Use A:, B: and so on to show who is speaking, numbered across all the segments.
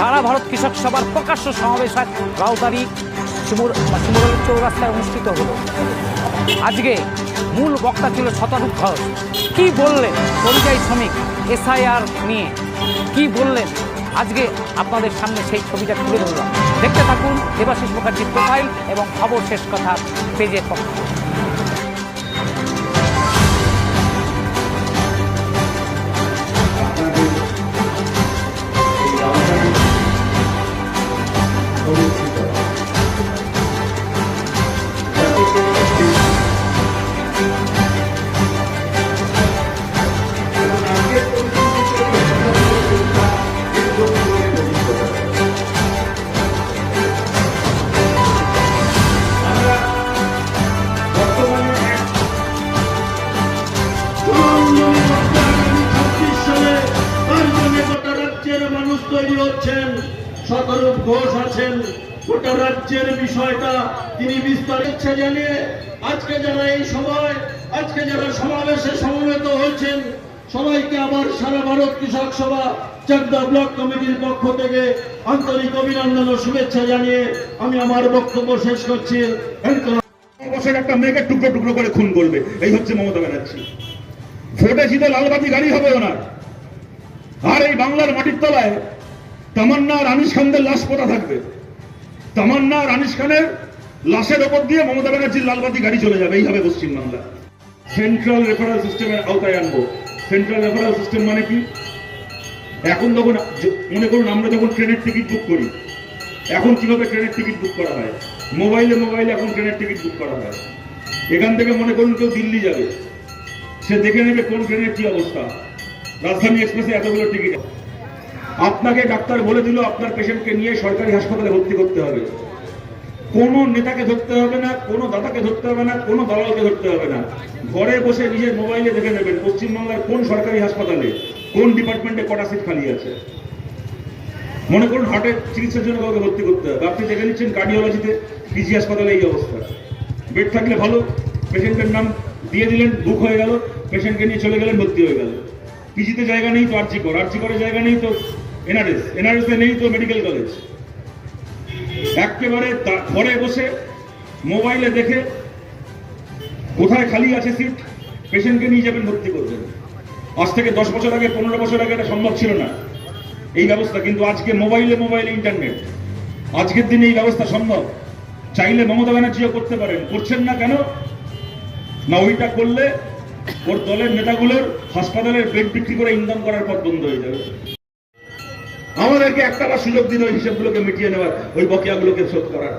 A: সারা ভারত কৃষক সভার প্রকাশ্য সমাবেশ আজ রাউতারি শিমুর চৌরাস্তায় অনুষ্ঠিত হলো। আজকে মূল বক্তা ছিল শতারূপ ঘোষ। কি বললেন পরিযায়ী শ্রমিক এসআইআর নিয়ে? কি বললেন? আজকে আপনাদের সামনে সেই ছবিটা তুলে ধরলাম। দেখতে থাকুন দেবাশিস মুখার্জির প্রোফাইল এবং খবর শেষ কথা পেজের পক্ষ
B: তৈরি হচ্ছেন শতরূপ ঘোষ আছেন। গোটা রাজ্যের বিষয়টা তিনি বিস্তার ইচ্ছে জানিয়ে আজকে যারা এই সময়, আজকে যারা সমাবেশে সমবেত হয়েছেন, সবাইকে আবার সারা ভারত কৃষক সভা, চাকদা ব্লক কমিটির পক্ষ থেকে আন্তরিক অভিনন্দন ও শুভেচ্ছা জানিয়ে আমি আমার বক্তব্য শেষ করছি।
C: একটা মেয়েকে টুকরো টুকরো করে খুন করবে। এই হচ্ছে মমতা ব্যানার্জি। ভোটে জিতে লালবাতি গাড়ি হবে ওনার। আর এই বাংলার মাটির তলায় তামান্না আর খানদের লাশ পোতা থাকবে? তামান্না আর খানের লাশের ওপর দিয়ে মমতা ব্যানার্জির লালবাতি গাড়ি চলে যাবে, এইভাবে পশ্চিমবাংলা। সেন্ট্রাল রেফারেল সিস্টেমের আওতায় আনব। সেন্ট্রাল রেফারেল সিস্টেম মানে কি? এখন যখন মনে করুন আমরা যখন ট্রেনের টিকিট বুক করি, এখন কীভাবে ট্রেনের টিকিট বুক করা হয়? মোবাইলে মোবাইলে এখন ট্রেনের টিকিট বুক করা হয়। এখান থেকে মনে করুন কেউ দিল্লি যাবে। সে দেখে নেবে কোন ট্রেনের কি অবস্থা। রাজধানী এক্সপ্রেসে এতগুলো টিকিট আপনাকে ডাক্তার বলে দিল, আপনার পেশেন্টকে নিয়ে সরকারি হাসপাতালে ভর্তি করতে হবে। কোন নেতাকে ধরতে হবে না, কোনো দাদাকে ধরতে হবে না, কোনো দালালকে ধরতে হবে না। ঘরে বসে নিজের মোবাইলে দেখে নেবেন, পশ্চিমবাংলার কোন সরকারি হাসপাতালে, কোন ডিপার্টমেন্টে কটা সিট খালি আছে। মনে করুন, হার্টের চিকিৎসার জন্য কাউকে ভর্তি করতে হবে। আপনি দেখে নিচ্ছেন কার্ডিওলজিতে, পিজি হাসপাতালে এই অবস্থা। বেড থাকলে ভালো, পেশেন্টের নাম দিয়ে দিলেন, বুক হয়ে গেল, পেশেন্টকে নিয়ে চলে গেলেন, ভর্তি হয়ে গেল। পিজিতে জায়গা নেই তো আরজি কর, আরজি করে জায়গা নেই তো এনআরএস এনআরএস নেই তো মেডিকেল কলেজ একেবারে ঘরে বসে মোবাইলে দেখে কোথায় খালি আছে সিট পেশেন্টকে নিয়ে যাবেন ভর্তি করবেন। আজ থেকে দশ বছর আগে, পনেরো বছর আগে এটা সম্ভব ছিল না। এই ব্যবস্থা, কিন্তু আজকে মোবাইলে মোবাইলে ইন্টারনেট আজকের দিনে এই ব্যবস্থা সম্ভব। চাইলে মমতা ব্যানার্জিও করতে পারেন। করছেন না কেন? না, ওইটা করলে ওর দলের নেতাগুলোর হাসপাতালের বেড বিক্রি করে ইনকাম করার পথ বন্ধ হয়ে যাবে। আমাদেরকে একটা সুযোগ দিন ওই হিসাবগুলোকে মিটিয়ে নেওয়ার, ওই বকেয়াগুলোকে শোধ করার।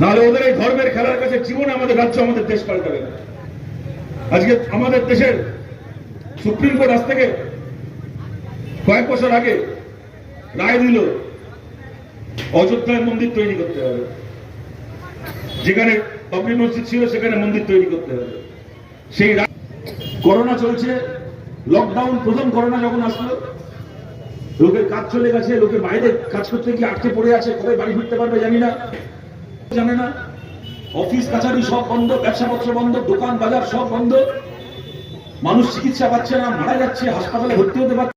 C: নাহলে ওদের এই ধর্মের খেলার কাছে জীবনে আমাদের রাজ্য, আমাদের দেশ পাল্টাবে আজকে আমাদের দেশের সুপ্রিম কোর্ট আজ থেকে কয়েক বছর আগে রায় দিল, অযোধ্যায় মন্দির তৈরি করতে হবে। যেখানে বাবরি মসজিদ ছিল, সেখানে মন্দির তৈরি করতে হবে। সেই করোনা চলছে লকডাউন প্রথম করোনা যখন আসলো লোকের কাজ চলে গেছে, লোকের বাইরে কাজ করতে গিয়ে আটকে পড়ে আছে, কবে বাড়ি ফিরতে পারবে জানি না। জানে না। অফিস, কাছারি সব বন্ধ, ব্যবসাপত্র বন্ধ, দোকান, বাজার সব বন্ধ। মানুষ চিকিৎসা পাচ্ছে না, মারা যাচ্ছে, হাসপাতালে ভর্তি হতে পারছে